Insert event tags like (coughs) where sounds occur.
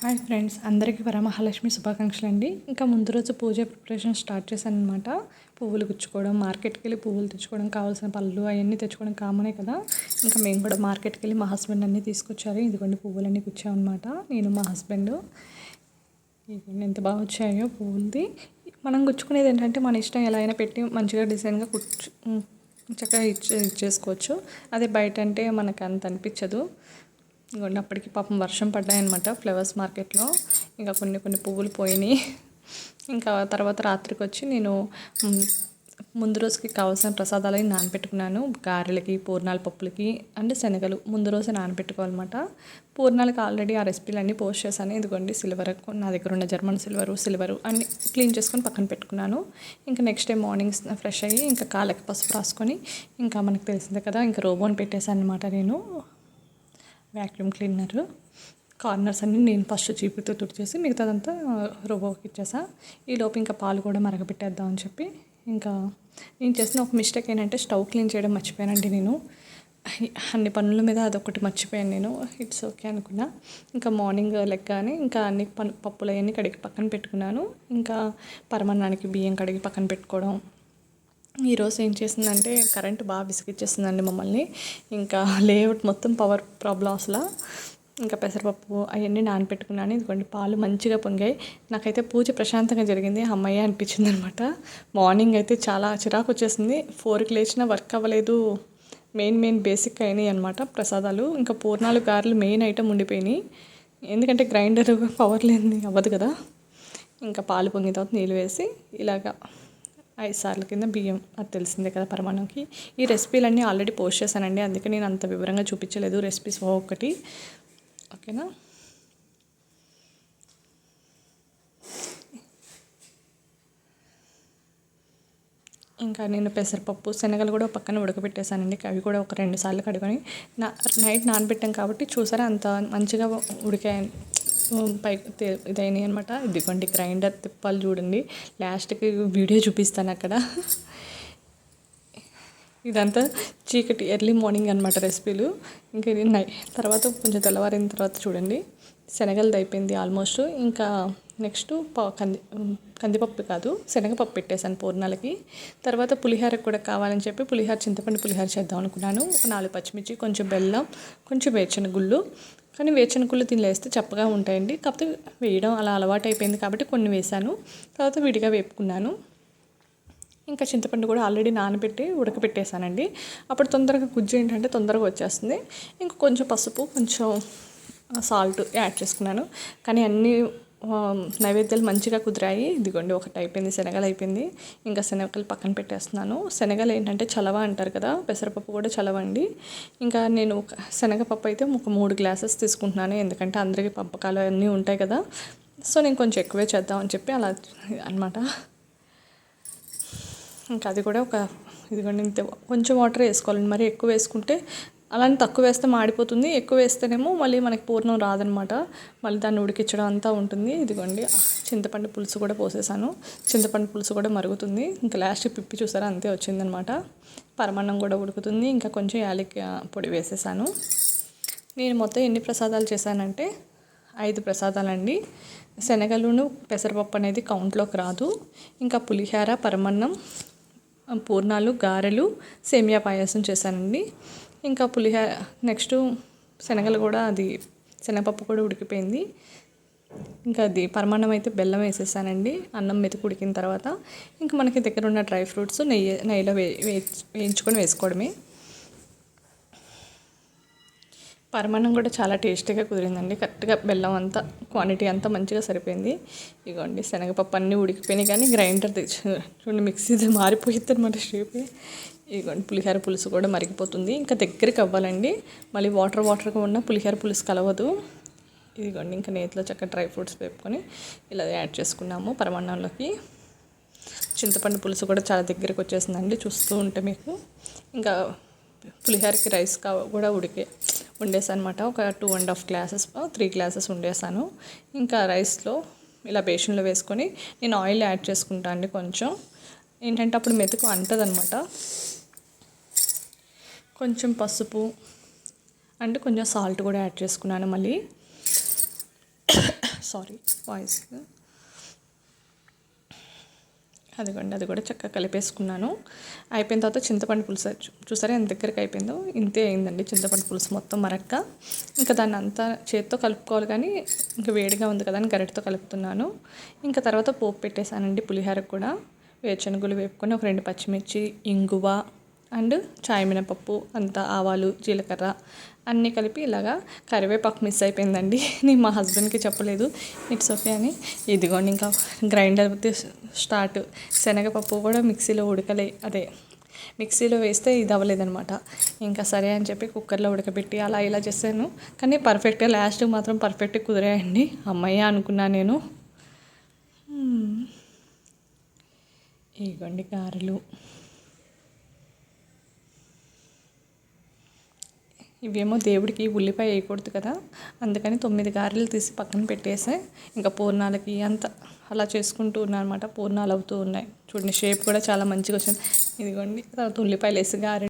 Hi friends అందరికీ వరమహాలక్ష్మి శుభాకాంక్షలు అండి ఇంకా ముందు రోజు పూజ ప్రిపరేషన్ స్టార్ట్ చేశాను అనమాట పువ్వులు గుచ్చుకోవడం మార్కెట్కి వెళ్ళి పువ్వులు తెచ్చుకోవడం కావాల్సిన పళ్ళు అవన్నీ తెచ్చుకోవడం కామనే కదా. ఇంకా మేము కూడా మార్కెట్కి వెళ్ళి మా హస్బెండ్ అన్నీ తీసుకొచ్చారు. ఇదిగోండి పువ్వులన్నీ గుచ్చామన్నమాట. నేను మా హస్బెండ్. ఇదిగోండి ఎంత బాగా వచ్చాయో పువ్వులది. మనం గుచ్చుకునేది ఏంటంటే మన ఇష్టం ఎలా అయినా పెట్టి మంచిగా డిజైన్గా కుచ్చు చక్కగా ఇచ్చే ఇచ్చేసుకోవచ్చు. అదే బయట అంటే మనకు అంత అనిపించదు. ఇంకొండి అప్పటికి పాపం వర్షం పడ్డాయన్నమాట ఫ్లవర్స్ మార్కెట్లో. ఇంకా కొన్ని కొన్ని పువ్వులు పోయినాయి. ఇంకా తర్వాత రాత్రికి వచ్చి నేను ముందు రోజుకి కావాల్సిన ప్రసాదాలని నానబెట్టుకున్నాను. గారెలకి పూర్ణాల పప్పులకి అంటే శనగలు ముందు రోజే నానబెట్టుకోవాలన్నమాట. పూర్ణాలకి ఆల్రెడీ ఆ రెసిపీలు అన్నీ పోస్ట్ చేశాను. ఇదిగోండి సిల్వర్ నా దగ్గర ఉన్న జర్మన్ సిల్వరు సిల్వరు అన్ని క్లీన్ చేసుకొని పక్కన పెట్టుకున్నాను. ఇంకా నెక్స్ట్ డే మార్నింగ్ ఫ్రెష్ అయ్యి ఇంకా కాళ్ళకి పసుపు రాసుకొని ఇంకా మనకు తెలిసిందే కదా ఇంకా రోబోని పెట్టేశాను అనమాట నేను. వ్యాక్యూమ్ క్లీనర్ కార్నర్స్ అన్ని నేను ఫస్ట్ చీపుతో తుడిచేసి మిగతాదంతా రోబోకి ఇచ్చేసా. ఈ లోపు ఇంకా పాలు కూడా మరగపెట్టేద్దాం అని చెప్పి ఇంకా నేను చేసిన ఒక మిస్టేక్ ఏంటంటే స్టవ్ క్లీన్ చేయడం మర్చిపోయానండి నేను. అన్ని పనుల మీద అదొకటి మర్చిపోయాను నేను. ఇట్స్ ఓకే అనుకున్నా. ఇంకా మార్నింగ్ లెగ్గానే ఇంకా అన్ని పను పప్పులు అవన్నీ కడిగి పక్కన పెట్టుకున్నాను. ఇంకా పరమాన్నానికి బియ్యం కడిగి పక్కన పెట్టుకోవడం. ఈరోజు ఏం చేసిందంటే కరెంట్ బాగా విసిగిచ్చేసిందండి మమ్మల్ని. ఇంకా లేఅవుట్ మొత్తం పవర్ ప్రాబ్లం అసలు. ఇంకా పెసరపప్పు అవన్నీ నానపెట్టుకున్నాను. ఇదిగోండి పాలు మంచిగా పొంగాయి. నాకైతే పూజ ప్రశాంతంగా జరిగింది. అమ్మయ్య అనిపించింది అనమాట మార్నింగ్ అయితే చాలా చిరాకు వచ్చేసింది. ఫోర్కి లేచిన వర్క్ అవ్వలేదు. మెయిన్ మెయిన్ బేసిక్ అయినాయి అనమాట ప్రసాదాలు. ఇంకా పూర్ణాలు గారెలు మెయిన్ ఐటమ్ ఉండిపోయినాయి. ఎందుకంటే గ్రైండర్ పవర్ లేని అవ్వదు కదా. ఇంకా పాలు పొంగిన తర్వాత నీళ్ళు వేసి ఇలాగా ఐదు సార్లు కింద బియ్యం అది తెలిసిందే కదా పరమాణంకి ఈ రెసిపీలన్నీ ఆల్రెడీ పోస్ట్ చేశానండి అందుకే నేను అంత వివరంగా చూపించలేదు. రెసిపీస్ ఒక్కటి ఓకేనా? ఇంకా నేను పెసరపప్పు శనగలు కూడా పక్కన ఉడకబెట్టేశానండి. అవి కూడా ఒక రెండు సార్లు కడుకొని నా నైట్ నానబెట్టాం కాబట్టి చూసారా అంత మంచిగా ఉడికాయని. పై ఇదైనాయి అనమాట ఇదిగోండి గ్రైండర్ తిప్పాలి చూడండి. లాస్ట్కి వీడియో చూపిస్తాను అక్కడ. ఇదంతా చీకటి ఎర్లీ మార్నింగ్ అనమాట రెసిపీలు. ఇంకా ఇది నై తర్వాత కొంచెం తెల్లవారిన తర్వాత చూడండి. శనగలది అయిపోయింది ఆల్మోస్ట్. ఇంకా నెక్స్ట్ ప కంది కందిపప్పు కాదు శనగపప్పు పెట్టేశాను పూర్ణాలకి. తర్వాత పులిహార కూడా కావాలని చెప్పి పులిహోర చింతపండు పులిహోర చేద్దాం అనుకున్నాను. ఒక నాలుగు పచ్చిమిర్చి కొంచెం బెల్లం కొంచెం వేరుశెనగ గుళ్ళు. కానీ వేరుశెనగ గుళ్ళు దీనిలో వేస్తే చప్పగా ఉంటాయండి. కాకపోతే వేయడం అలా అలవాటు అయిపోయింది కాబట్టి కొన్ని వేశాను. తర్వాత విడిగా వేపుకున్నాను. ఇంకా చింతపండు కూడా ఆల్రెడీ నానబెట్టి ఉడకపెట్టేశానండి. అప్పుడు తొందరగా గుజ్జు ఏంటంటే తొందరగా వచ్చేస్తుంది. ఇంకా కొంచెం పసుపు కొంచెం సాల్ట్ యాడ్ చేసుకున్నాను. కానీ అన్నీ నైవేద్యాలు మంచిగా కుదిరాయి. ఇదిగోండి ఒకటి అయిపోయింది శనగలు అయిపోయింది. ఇంకా శనగలు పక్కన పెట్టేస్తున్నాను. శనగలు ఏంటంటే చలవ అంటారు కదా పెసరపప్పు కూడా చలవండి ఇంకా నేను ఒక శనగపప్పు అయితే ఒక మూడు గ్లాసెస్ తీసుకుంటున్నాను ఎందుకంటే అందరికీ పంపకాలు అన్నీ ఉంటాయి కదా. సో నేను కొంచెం ఎక్కువే చేద్దామని చెప్పి అలా అనమాట ఇంకా అది కూడా ఒక ఇదిగోండి ఇంత కొంచెం వాటర్ వేసుకోవాలండి. మరి ఎక్కువ వేసుకుంటే అలానే తక్కువ వేస్తే మాడిపోతుంది ఎక్కువ వేస్తేనేమో మళ్ళీ మనకి పూర్ణం రాదనమాట. మళ్ళీ దాన్ని ఉడికించడం అంతా ఉంటుంది. ఇదిగోండి చింతపండు పులుసు కూడా పోసేసాను. చింతపండు పులుసు కూడా మరుగుతుంది. ఇంకా లాస్ట్ పిప్పి చూసారా అంతే వచ్చిందనమాట. పరమాన్నం కూడా ఉడుకుతుంది. ఇంకా కొంచెం యాలకి పొడి వేసేసాను. నేను మొత్తం ఎన్ని ప్రసాదాలు చేశానంటే ఐదు ప్రసాదాలండి. శనగలును పెసరపప్పు అనేది కౌంట్లోకి రాదు. ఇంకా పులిహోర పరమన్నం పూర్ణాలు గారెలు సేమియా పాయసం చేశానండి. ఇంకా పులిహోర నెక్స్ట్ శనగలు కూడా అది శనగపప్పు కూడా ఉడికిపోయింది. ఇంకా అది పరమాన్నం అయితే బెల్లం వేసేసానండి. అన్నం మెతుకు ఉడికిన తర్వాత ఇంకా మనకి దగ్గర ఉన్న డ్రై ఫ్రూట్స్ నెయ్యి నెయ్యిలో వే వేయించుకొని వేసుకోవడమే. పరమాన్నం కూడా చాలా టేస్టీగా కుదిరిందండి. కరెక్ట్గా బెల్లం అంతా క్వాంటిటీ అంతా మంచిగా సరిపోయింది. ఇగోండి శనగపప్పు అన్నీ ఉడికిపోయినాయి కానీ గ్రైండర్ తెచ్చి చూడండి మిక్సీ మారిపోయింది అనమాట షేప్ ఇదిగోండి పులిహోర పులుసు కూడా మరిగిపోతుంది. ఇంకా దగ్గరికి అవ్వాలండి. మళ్ళీ వాటర్ వాటర్గా ఉన్న పులిహోర పులుసు కలవదు. ఇదిగోండి ఇంకా నేతిలో చక్కగా డ్రై ఫ్రూట్స్ వేపుకొని ఇలా యాడ్ చేసుకున్నాము పరమాన్నంలోకి. చింతపండు పులుసు కూడా చాలా దగ్గరికి వచ్చేసిందండి చూస్తూ ఉంటే మీకు. ఇంకా పులిహోరకి రైస్ కా కూడా ఉడికే వండేసాను అనమాట ఒక two and half glasses three glasses వండేసాను. ఇంకా రైస్లో ఇలా బేషన్లో వేసుకొని నేను ఆయిల్ యాడ్ చేసుకుంటాను అండి కొంచెం. ఏంటంటే అప్పుడు మెతుకు అంటదనమాట. కొంచెం పసుపు అంటే కొంచెం సాల్ట్ కూడా యాడ్ చేసుకున్నాను మళ్ళీ. (coughs) సారీ వాయిస్ అదిగోండి అది కూడా చక్కగా కలిపేసుకున్నాను. అయిపోయిన తర్వాత చింతపండు పులుసు చూసారా ఎంత దగ్గరికి అయిపోయిందో? ఇంతే అయిందండి చింతపండు పులుసు మొత్తం మరక్క. ఇంకా దాన్ని అంతా చేత్తో కలుపుకోవాలి కానీ ఇంకా వేడిగా ఉంది కదా అని గరిటతో కలుపుతున్నాను. ఇంకా తర్వాత పోపు పెట్టేశానండి పులిహోరకు కూడా. వేరుశనగలు వేపుకొని ఒక రెండు పచ్చిమిర్చి ఇంగువ అండ్ చాయ్ మినపప్పు అంతా ఆవాలు జీలకర్ర అన్నీ కలిపి ఇలాగా కరివేపాకు మిస్ అయిపోయిందండి. (laughs) నేను మా హస్బెండ్కి చెప్పలేదు. ఇట్స్ ఓకే అని. ఇదిగోండి ఇంకా గ్రైండర్ స్టార్ట్. శనగపప్పు కూడా మిక్సీలో ఉడకలే. అదే మిక్సీలో వేస్తే ఇది అవ్వలేదనమాట ఇంకా సరే అని చెప్పి కుక్కర్లో ఉడకబెట్టి అలా ఇలా చేశాను. కానీ పర్ఫెక్ట్గా లాస్ట్ మాత్రం పర్ఫెక్ట్గా కుదిరాయండి. అమ్మయ్య అనుకున్నా నేను. ఇగోండి ఇదిగోండి గారెలు. ఇవేమో దేవుడికి ఉల్లిపాయ వేయకూడదు కదా. అందుకని తొమ్మిది గారెలు తీసి పక్కన పెట్టేసి. ఇంకా పూర్ణాలకి అంత అలా చేసుకుంటూ ఉన్నాను అనమాట పూర్ణాలు అవుతూ ఉన్నాయి. చూడండి షేప్ కూడా చాలా మంచిగా వచ్చింది. ఇదిగోండి తర్వాత ఉల్లిపాయలు వేసి గారె